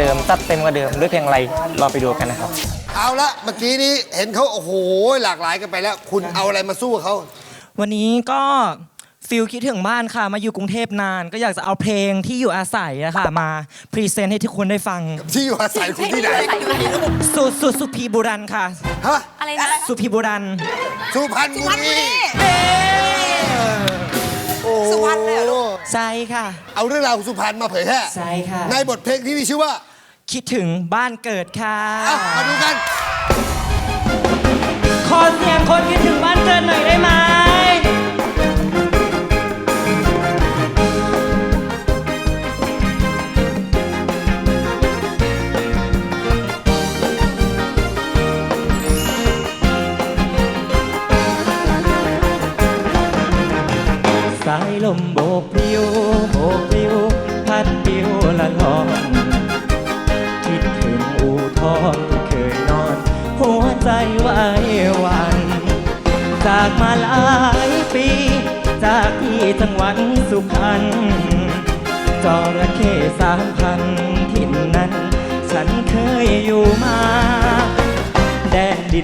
เดิมจัดเต็มกว่าเดิมด้วยเพลงอะไรรอไปดูกันนะครับ เอาละเมื่อกี้นี้เห็นเขาโอ้โหหลากหลายกันไปแล้ว คุณเอาอะไรมาสู้กับเขาวันนี้ก็ฟิลคิดถึงบ้านค่ะ มาอยู่กรุงเทพนาน ก็อยากจะเอาเพลงที่อยู่อาศัยอะค่ะ มาพรีเซนต์ให้ทุกคนได้ฟัง ที่อยู่อาศัยคุณที่ไหนสุสุสุพีบุรันค่ะ ฮะอะไรนะสุพีบุรันสุพรรณบุรีโอ้โหสุพรรณเลยเหรอลูก ใช่ค่ะ เอาเรื่องราวของสุพรรณมาเผยแพร่ใช่ค่ะ ในบทเพลงที่มีชื่อว่าคิดถึงบ้านเกิดค่ะเอ้ามาดูกัน ขอเสียงคนคิดถึงบ้านายลมโบกพิวโบกพิวพัดปิวละลองคิดถึงอู่ทองที่เคยนอน หัวใจไหวหวัน จากมาหลายปี จากที่จังหวัดสุพรรณจระเข้สามพันถิ่นนั้น ฉันเคยอยู่มา แดนดิน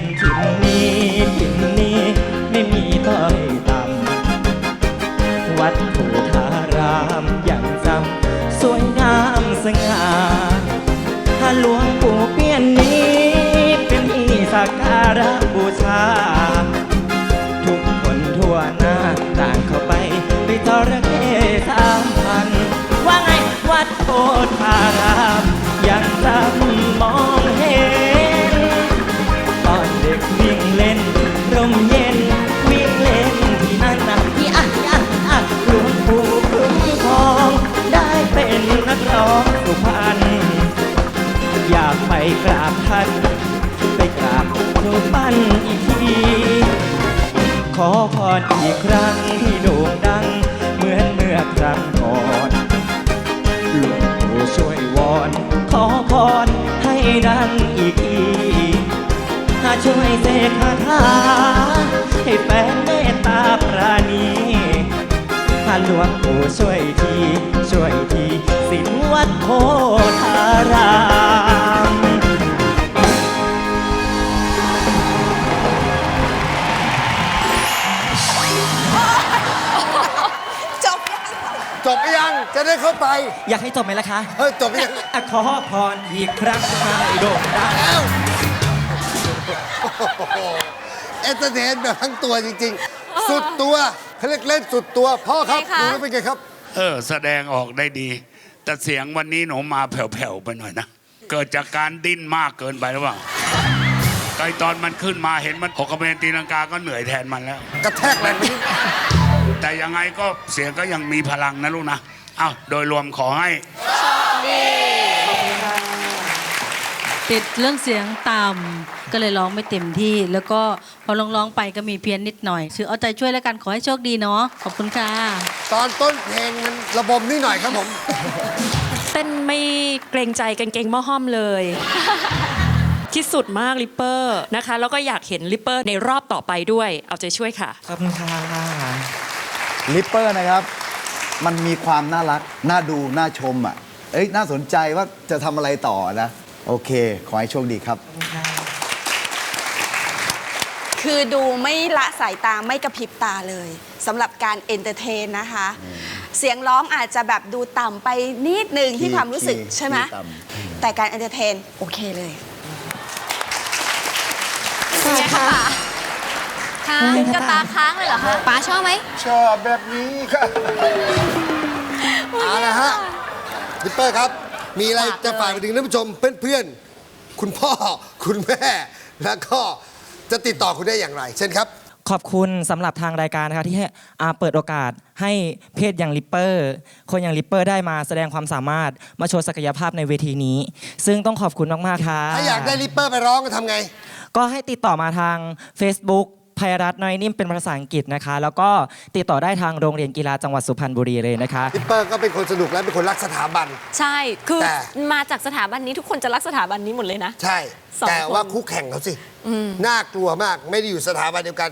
เปี้ยนนี้เป็นที่สักการะบูชา ทุกคนทั่วหน้าต่างเข้าไปไปจระเข้สามพัน ว่าไงวัดโพธารามยังจำมองเห็น ตอนเด็กวิ่งเล่นร่มเย็นวิ่งเล่นที่นั่นนะที่อะที่อะอะหลวงปู่คุ้มครองได้เป็นนักร้องสุพรรณ อยากไปกราบท่าน ไปกราบรูปปั้นอีกที ขอพรอีกครั้งให้โด่งดัง เหมือนเมื่อครั้งก่อนหลวงปู่ช่วยวอน ขอพรให้ดังอีกทีถ้าช่วยเสกคาถาให้แฟนเมตตาปราณีถ้าหลวงปู่ช่วยที บหรือยังจะได้เข้าไป อยากให้จบไหมล่ะคะเฮ้ยจบหรือยังอะขอพรอีกครั้งให้โด่งดังแล้วเอนเตอร์เทนแบบทั้งตัวจริง ๆ สุดตัวเขาเรียกเล่นสุดตัวพ่อครับใช่ค่ะดูแล้วเป็นไงครับ เออ แสดงออกได้ดี แต่เสียงวันนี้หนูมาแผ่วๆไปหน่อยนะ เกิดจากการดิ้นมากเกินไปหรือเปล่าไกตอนมันขึ้นมาเห็นมันหกกระเบนตีลังกาก็เหนื่อยแทนมันแล้ว กระแทกแรงไปนิด แต่ยังไงก็เสียงก็ยังมีพลังนะลูกนะอ้าวโดยรวมขอให้ ติดเรื่องเสียงต่ำก็เลยร้องไม่เต็มที่ แล้วก็พอร้องร้องๆไปก็มีเพี้ยนนิดหน่อยถือเอาใจช่วยแล้วกันขอให้โชคดีเนาะขอบคุณค่ะตอนต้นเพลงมันระบมนิดหน่อยครับผม เต้นไม่เกรงใจกางเกงหม้อห้อมเลย ที่สุดมากลิปเปอร์นะคะ แล้วก็อยากเห็นลิปเปอร์ในรอบต่อไปด้วย เอาใจช่วยค่ะ ขอบคุณค่ะ ลิปเปอร์นะครับ มันมีความน่ารัก น่าดู น่าชมอะ เอ้ย น่าสนใจว่าจะทำอะไรต่อนะ โอเค ขอให้โชคดีครับ คือดูไม่ละสายตาไม่กระพริบตาเลยสำหรับการเอนเตอร์เทนนะคะ เสียงร้องอาจจะแบบดูต่ำไปนิดนึงที่คีย์ความรู้สึกคีย์ใช่ไหมคีย์ต่ำแต่การเอนเตอร์เทนโอเคเลยค่ะ ถึงกับตาค้างเลยเหรอคะป๋าชอบไหมชอบแบบนี้ครับเอาละฮะลิปเปอร์ครับ มีอะไรจะฝากไปถึงท่านผู้ชมเพื่อนๆ คุณพ่อคุณแม่ แล้วก็จะติดต่อคุณได้อย่างไร เช่นครับ ขอบคุณสำหรับทางรายการนะคะที่ให้อาเปิดโอกาสให้เพศอย่างลิปเปอร์ คนอย่างลิปเปอร์ได้มาแสดงความสามารถมาโชว์ศักยภาพในเวทีนี้ ซึ่งต้องขอบคุณมากๆค่ะถ้าอยากได้ลิปเปอร์ไปร้องก็ทำไง ก็ให้ติดต่อมาทาง Facebook ภัยรัฐน้อยนิ่มเป็นภาษาอังกฤษนะคะ แล้วก็ติดต่อได้ทางโรงเรียนกีฬาจังหวัดสุพรรณบุรีเลยนะคะลิปเปอร์ก็เป็นคนสนุกและเป็นคนรักสถาบัน ใช่ คือแต่ มาจากสถาบันนี้ทุกคนจะรักสถาบันนี้หมดเลยนะ ใช่ สองแต่ว่าคนคู่แข่งเขาสิ น่ากลัวมากไม่ได้อยู่สถาบันเดียวกัน